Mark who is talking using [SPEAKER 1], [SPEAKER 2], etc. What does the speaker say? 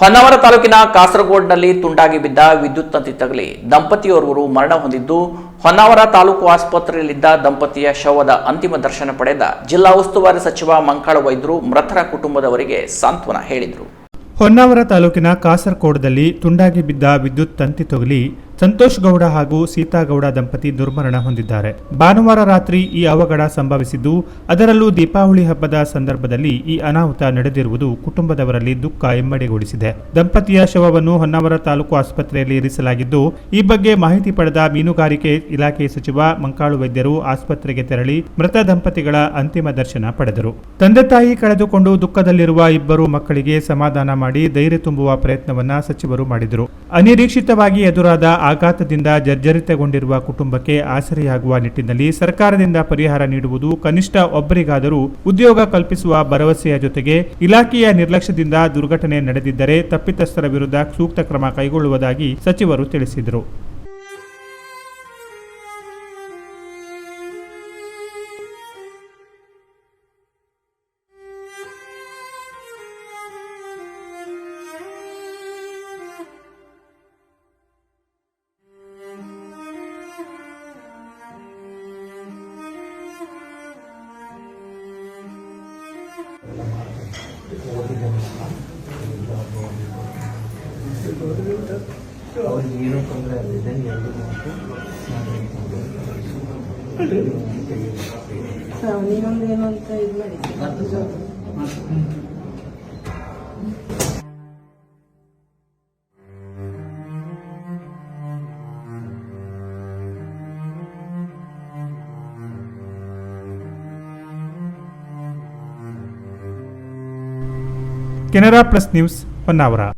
[SPEAKER 1] ಹೊನ್ನಾವರ ತಾಲೂಕಿನ ಕಾಸರಗೋಡ್ನಲ್ಲಿ ತುಂಡಾಗಿ ಬಿದ್ದ ವಿದ್ಯುತ್ ತಂತಿ ತಗಲಿ ದಂಪತಿಯೋರ್ವರು ಮರಣ ಹೊಂದಿದ್ದು, ಹೊನ್ನಾವರ ತಾಲೂಕು ಆಸ್ಪತ್ರೆಯಲ್ಲಿದ್ದ ದಂಪತಿಯ ಶವದ ಅಂತಿಮ ದರ್ಶನ ಪಡೆದ ಜಿಲ್ಲಾ ಉಸ್ತುವಾರಿ ಸಚಿವ ಮಂಕಾಳ ವೈದ್ಯರು ಮೃತರ ಕುಟುಂಬದವರಿಗೆ ಸಾಂತ್ವನ ಹೇಳಿದರು.
[SPEAKER 2] ಹೊನ್ನಾವರ ತಾಲೂಕಿನ ಕಾಸರಕೋಡದಲ್ಲಿ ತುಂಡಾಗಿ ಬಿದ್ದ ವಿದ್ಯುತ್ ತಂತಿ ತೊಗಲಿ ಸಂತೋಷ್ ಗೌಡ ಹಾಗೂ ಸೀತಾ ಗೌಡ ದಂಪತಿ ದುರ್ಮರಣ ಹೊಂದಿದ್ದಾರೆ. ಭಾನುವಾರ ರಾತ್ರಿ ಈ ಅವಘಡ ಸಂಭವಿಸಿದ್ದು, ಅದರಲ್ಲೂ ದೀಪಾವಳಿ ಹಬ್ಬದ ಸಂದರ್ಭದಲ್ಲಿ ಈ ಅನಾಹುತ ನಡೆದಿರುವುದು ಕುಟುಂಬದವರಲ್ಲಿ ದುಃಖ ಇಮ್ಮಡಿಗೊಳಿಸಿದೆ ದಂಪತಿಯ ಶವವನ್ನು ಹೊನ್ನಾವರ ತಾಲೂಕು ಆಸ್ಪತ್ರೆಯಲ್ಲಿ ಇರಿಸಲಾಗಿದ್ದು, ಈ ಬಗ್ಗೆ ಮಾಹಿತಿ ಪಡೆದ ಮೀನುಗಾರಿಕೆ ಇಲಾಖೆ ಸಚಿವ ಮಂಕಾಳು ವೈದ್ಯರು ಆಸ್ಪತ್ರೆಗೆ ತೆರಳಿ ಮೃತ ದಂಪತಿಗಳ ಅಂತಿಮ ದರ್ಶನ ಪಡೆದರು. ತಂದೆ ತಾಯಿ ಕಳೆದುಕೊಂಡು ದುಃಖದಲ್ಲಿರುವ ಇಬ್ಬರು ಮಕ್ಕಳಿಗೆ ಸಮಾಧಾನ ಮಾಡಿ ಧೈರ್ಯ ತುಂಬುವ ಪ್ರಯತ್ನವನ್ನ ಸಚಿವರು ಮಾಡಿದರು. ಅನಿರೀಕ್ಷಿತವಾಗಿ ಎದುರಾದ ಆಘಾತದಿಂದ ಜರ್ಜರಿತಗೊಂಡಿರುವ ಕುಟುಂಬಕ್ಕೆ ಆಸರೆಯಾಗುವ ನಿಟ್ಟಿನಲ್ಲಿ ಸರ್ಕಾರದಿಂದ ಪರಿಹಾರ ನೀಡುವುದು ಕನಿಷ್ಠ ಒಬ್ಬರಿಗಾದರೂ ಉದ್ಯೋಗ ಕಲ್ಪಿಸುವ ಭರವಸೆಯ ಜೊತೆಗೆ ಇಲಾಖೆಯ ನಿರ್ಲಕ್ಷ್ಯದಿಂದ ದುರ್ಘಟನೆ ನಡೆದಿದ್ದರೆ ತಪ್ಪಿತಸ್ಥರ ವಿರುದ್ಧ ಸೂಕ್ತ ಕ್ರಮ ಕೈಗೊಳ್ಳುವುದಾಗಿ ಸಚಿವರು ತಿಳಿಸಿದರು.
[SPEAKER 3] ಅವ್ರಿಗೆ ಏನೂ ತೊಂದರೆ ಆಗಲಿದೆ ಎರಡು ಮಾತು
[SPEAKER 4] ನೀನೊಂದು ಏನು ಅಂತ ಇದು ಮಾಡಿ
[SPEAKER 2] कैनरा प्लस न्यूज़ पन्नावरा